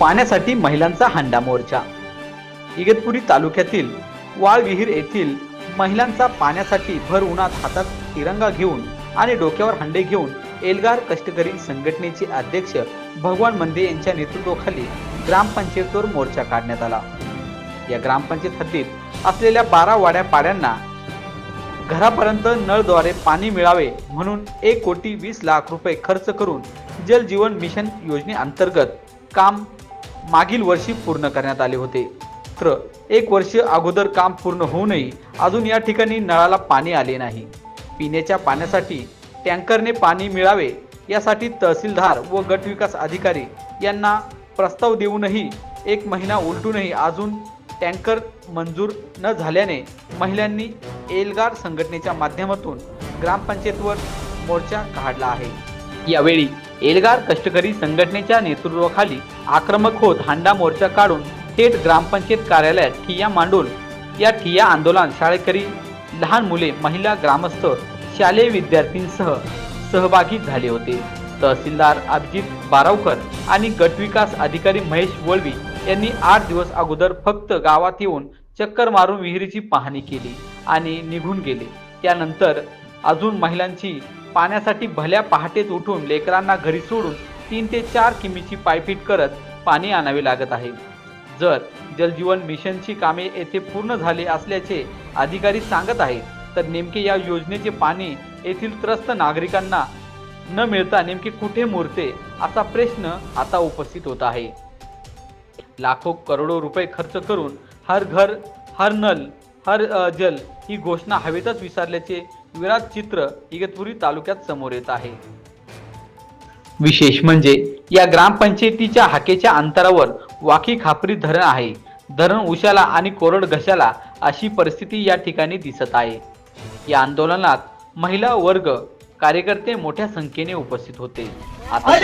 पाण्यासाठी महिलांचा हांडा मोर्चा. इगतपुरी तालुक्यातील वाळविहीर येथील महिलांचा पाण्यासाठी भर उन्हात हातात तिरंगा घेऊन आणि डोक्यावर हंडे घेऊन एल्गार कष्टकरी संघटनेचे अध्यक्ष भगवान मंदे यांच्या नेतृत्वाखाली ग्रामपंचायतीवर मोर्चा काढण्यात आला. या ग्रामपंचायत हद्दीत असलेल्या बारा वाड्या पाड्यांना घरापर्यंत नळद्वारे पाणी मिळावे म्हणून एक कोटी वीस लाख रुपये खर्च करून जल जीवन मिशन योजनेअंतर्गत काम मागील वर्षी पूर्ण करण्यात आले होते. तर एक वर्ष अगोदर काम पूर्ण होऊनही अजून या ठिकाणी नळाला पाणी आले नाही. पिण्याच्या पाण्यासाठी टँकरने पाणी मिळावे यासाठी तहसीलदार व गटविकास अधिकारी यांना प्रस्ताव देऊनही एक महिना उलटूनही अजून टँकर मंजूर न झाल्याने महिलांनी एल्गार संघटनेच्या माध्यमातून ग्रामपंचायतवर मोर्चा काढला आहे. यावेळी एल्गार कष्टकरी संघटनेच्या नेतृत्वाखाली आक्रमक होत हांडा मोर्चा काढून थेट ग्रामपंचायत कार्यालयात ठिय्या मांडून या ठिय्या आंदोलन शाळेकरी लहान मुले महिला ग्रामस्थ शालेय विद्यार्थींसह सहभागी झाले होते. तहसीलदार अभिजित बारावकर आणि गटविकास अधिकारी महेश वळवी यांनी आठ दिवस अगोदर फक्त गावात येऊन चक्कर मारून विहिरीची पाहणी केली आणि निघून गेले. त्यानंतर अजून महिलांची पाण्यासाठी भल्या पहाटेच उठून लेकरांना घरी सोडून तीन ते चार किमीची पायपीट करत पाणी आणावे लागत आहे. जर जलजीवन मिशनची कामे येथे पूर्ण झाले असल्याचे अधिकारी सांगत आहेत तर नेमके या योजनेचे पाणी येथील त्रस्त नागरिकांना न मिळता नेमके कुठे मुरते असा प्रश्न आता उपस्थित होत आहे. लाखो करोडो रुपये खर्च करून हर घर हर नल हर जल ही घोषणा हवेतच विसरल्याचे विराट चित्र इगतपुरी तालुक्यात समोर येत आहे. विशेष म्हणजे या ग्रामपंचायतीच्या हाकेच्या अंतरावर वाकी खापरी धरण आहे. धरण उशाला आणि कोरड घशाला अशी परिस्थिती या ठिकाणी दिसत आहे. या आंदोलनात महिला वर्ग कार्यकर्ते मोठ्या संख्येने उपस्थित होते. आता